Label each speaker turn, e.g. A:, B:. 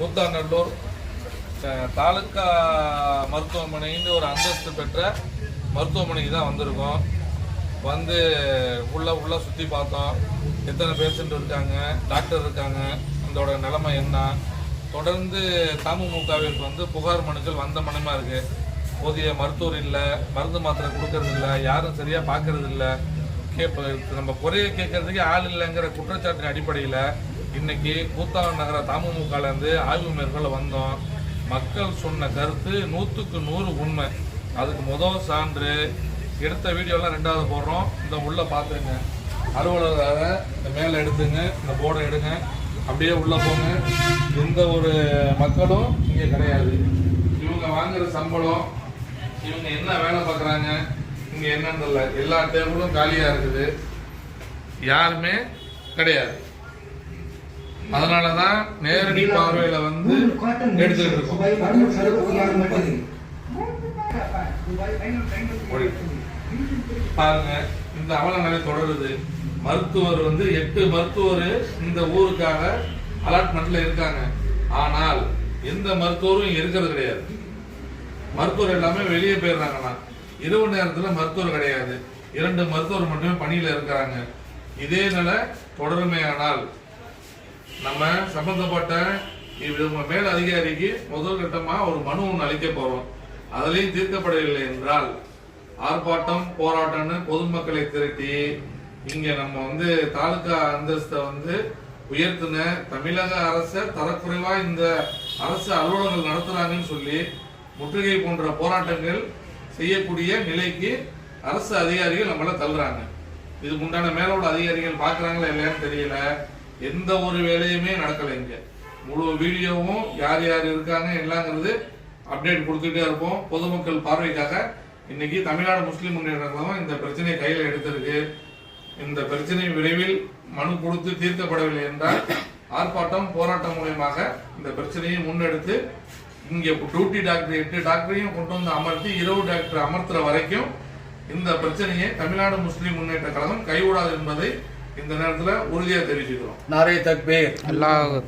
A: கூத்தாநல்லூர் தாலுக்கா மருத்துவமனைன்னு ஒரு அந்தஸ்து பெற்ற மருத்துவமனைக்கு தான் வந்திருக்கோம். வந்து உள்ள உள்ள சுற்றி பார்த்தோம். எத்தனை பேஷண்ட் இருக்காங்க டாக்டர் இருக்காங்க அதோட நிலைமை என்ன? தொடர்ந்து தமுமுகவிற்கு வந்து புகார் மனுக்கள் வந்த மனமாக இருக்குது போதிய மருத்துவர் இல்லை மருந்து மாத்திரை கொடுக்கறது இல்லை யாரும் சரியாக பார்க்கறது இல்லை. கேட்ப நம்ம குறைய கேட்கறதுக்கு ஆள் இல்லைங்கிற குற்றச்சாட்டின் அடிப்படையில் இன்னைக்கு கூத்தாவன் நகர தமுமுகலேருந்து ஆய்வு மேற்கொள்ள வந்தோம். மக்கள் சொன்ன கருத்து நூற்றுக்கு நூறு உண்மை. அதுக்கு முதல் சான்று எடுத்த வீடியோலாம் ரெண்டாவது போடுறோம். இந்த உள்ளே பார்த்துங்க அலுவலராக இந்த மேலே எடுத்துங்க இந்த போர்டை எடுங்க. அப்படியே உள்ளே போங்க. எந்த ஒரு மக்களும் இங்கே கிடையாது. இவங்க வாங்குகிற சம்பளம் இவங்க என்ன வேலை பார்க்குறாங்க இங்கே என்னன்னு எல்லா டேபிளும் காலியாக இருக்குது. யாருமே கிடையாது. அதனாலதான் நேரடி பார்வையில வந்து எடுத்துக்கிட்டு இருக்கோம் பாருங்க இந்த அவலநிலை தொடருது. மருத்துவர் வந்து எட்டு மருத்துவர் இந்த ஊருக்காக அலாட்மெண்ட்ல இருக்காங்க. ஆனால் எந்த மருத்துவரும் இங்க இருக்கிறது கிடையாது. மருத்துவர் எல்லாமே வெளியே போயிடுறாங்கன்னா இரவு நேரத்துல மருத்துவர் கிடையாது. இரண்டு மருத்துவர் மட்டுமே பணியில இருக்கிறாங்க. இதே நிலை தொடருமையானால் நம்ம சம்பந்தப்பட்ட இவங்க மேல் அதிகாரிக்கு முதல் கட்டமாக ஒரு மனு ஒன்று அளிக்க போறோம். அதுலேயும் தீர்க்கப்படவில்லை என்றால் ஆர்ப்பாட்டம் போராட்டம்னு பொதுமக்களை திரட்டி இங்க நம்ம வந்து தாலுகா அந்தஸ்தை வந்து உயர்த்தின தமிழக அரச தரக்குறைவா இந்த அரசு அலுவலகங்கள் நடத்துறாங்கன்னு சொல்லி முற்றுகை போன்ற போராட்டங்கள் செய்யக்கூடிய நிலைக்கு அரசு அதிகாரிகள் நம்மள தள்ளுறாங்க. இதுக்கு உண்டான மேலோட அதிகாரிகள் பாக்குறாங்களா இல்லையான்னு தெரியல. எந்த ஒரு வேலையுமே நடக்கலை இங்க. முழு வீடியோவும் யார் யார் இருக்காங்க எல்லாங்கிறது அப்டேட் கொடுத்துட்டே இருப்போம். பொதுமக்கள் பார்வைக்காக இன்னைக்கு தமிழ்நாடு முஸ்லீம் முன்னேற்ற கழகம் இந்த பிரச்சனையை கையில் எடுத்திருக்கு. இந்த பிரச்சனை விரைவில் மனு கொடுத்து தீர்க்கப்படவில்லை என்றால் ஆர்ப்பாட்டம் போராட்டம் மூலயமாக இந்த பிரச்சனையை முன்னெடுத்து இங்கே டியூட்டி டாக்டர் எட்டு டாக்டரையும் கொண்டு வந்து அமர்த்தி இரவு டாக்டர் அமர்த்துற வரைக்கும் இந்த பிரச்சனையை தமிழ்நாடு முஸ்லீம் முன்னேற்ற கழகம் கைவிடாது என்பதை இந்த நேரத்தில் உறுதியாக தெரிவிச்சுக்கிறோம்.
B: நாரே தக்பீர்.
C: அல்லாஹ்